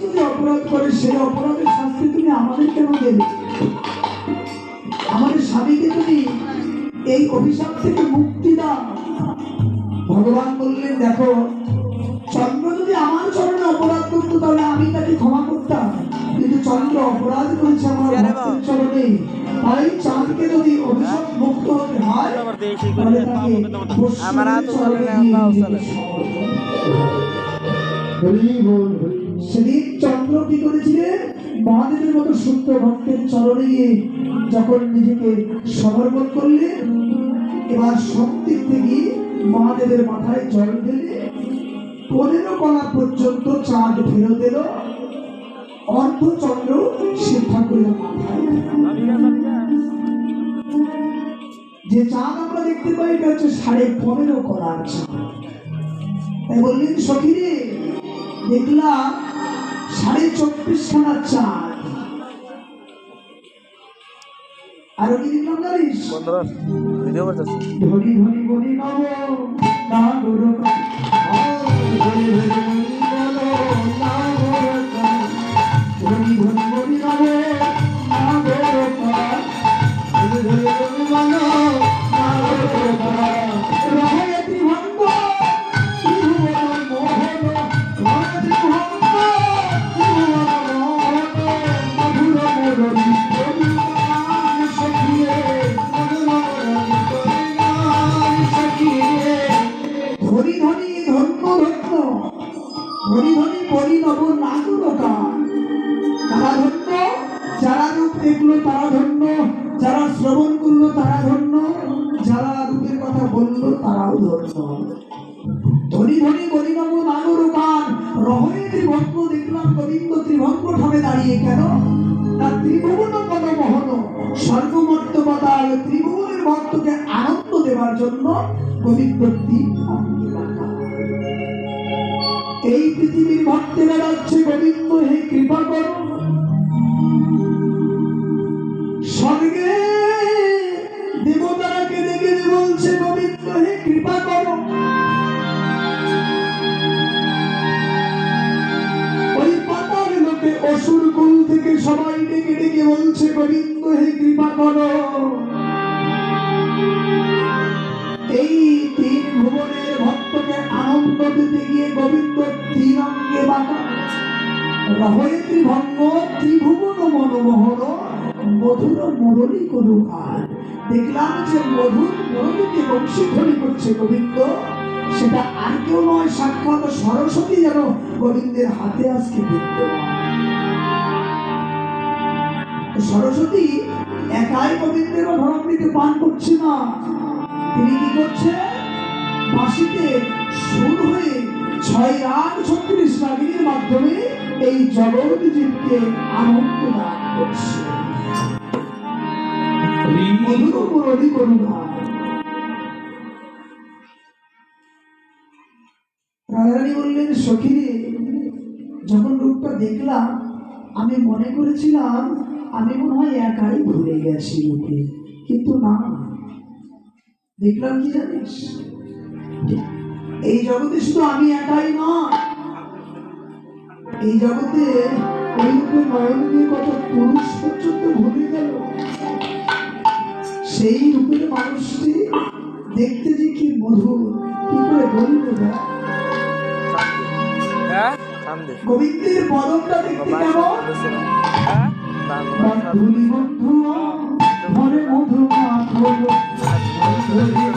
যদি অপরাধ করে সেই অপরাধের শাস্তি তুমি আমাদের কেন দেবে? আমাদের স্বামীকে তুমি এই অভিশাপ থেকে মুক্তি দাও। ভগবান বললেন দেখো চন্দ্র যদি আমার চরণে অপরাধ করতো তাহলে আমি তাকে ক্ষমা করতাম। কিন্তু চন্দ্র অপরাধ করেছে আমার ভক্তের চরণে। তাই চাঁদকে যদি অভিশাপ মুক্ত হতে হয় তাহলে তাকে চরণে হরি বল হরি সেদিন চন্দ্র কি করেছিলেন? মহাদেবের মতো সত্য ভক্তের চরণে গিয়ে যখন নিজেকে সমর্পণ করলেন, এবার শক্তির থেকে মহাদেবের মাথায় জল ঢেলে পনেরো কলা পর্যন্ত চাঁদ ফেরত এলো। অর্ধচন্দ্র শিব ঠাকুরের যে চাঁদ আমরা দেখতে পাই, এটা হচ্ছে সাড়ে পনেরো কলার চাঁদ। তাই বললেন, সখিরে, দেখলাম সাড়ে চব্বিশ খানা চাঁদ আরও কি দেখলাম জানিস? ভিডিও করতেছি। ধনি ধনি বলি নব নাগর ধনি ধনি ধরি ধরি বলি নব নাগুরকা তারা ধন্য, যারা রূপ দেখল তারা ধন্য, যারা শ্রবণ করল তারা ধন্য, যারা রূপের কথা বলল তারাও ধন্য। ধরি ধরি বলি নব নাগরকান রহয়ে ত্রিভঙ্গ দেখলাম গোবিন্দ ত্রিভঙ্গ ঠামে দাঁড়িয়ে কেন? না ত্রিভুবন পদ মহন সর্বমর্তপদাল ত্রিভুবনের ভক্তকে আনন্দ দেওয়ার জন্য গোবিন্দ এই পৃথিবীর ভক্তেরা যাচ্ছে গোবিন্দ, হে কৃপা করো স্বর্গে দেবতারা কেঁদে কেঁদে বলছে, গোবিন্দ, হে কৃপা করো ওই পাতাল লোকে অসুর কুল থেকে সবাই ডেকে ডেকে বলছে, গোবিন্দ, হে কৃপা করো রহয়ে ত্রিভঙ্গ, ত্রিভুবন মনোমোহন, মধুর মুরলী করুকার দেখলাম যে মধুর মুরলীকে বংশীধ্বনি করছে গোবিন্দ। সেটা আর কেউ নয়, সাক্ষাৎ সরস্বতী যেন গোবিন্দের হাতে আজকে বিদ্যমান। সরস্বতী একাই গোবিন্দের ধরমটিতে পান করছে না। তিনি কি করছে? বাঁশিতে সুর হয়ে ছয় রাগ ছত্রিশ রাগিনীর মাধ্যমে এই জগৎ জীবকে আনন্দ দান করছে। মধুর মুরলী করুণা রাধারানী বললেন, সখিরে, যখন রূপটা দেখলাম, আমি মনে করেছিলাম আমি মনে হয় একাই ভুলে গেছি রূপে কিন্তু না, দেখলাম কি জানিস? এই জগতে শুধু আমি একাই নয় এই জগতে ওই রূপে নয়ন দিয়ে কত পুরুষ পর্যন্ত ভুলে গেল। সেই রূপের মানুষটি দেখতে যে কি মধুর কি করে বলব না হ্যাঁ? সামনে গোবিন্দের পদকটা দেখতে কেমন? হ্যাঁ? বাংলা বন্ধুলি বন্ধু ঘরে মধু মাখো বন্ধুলি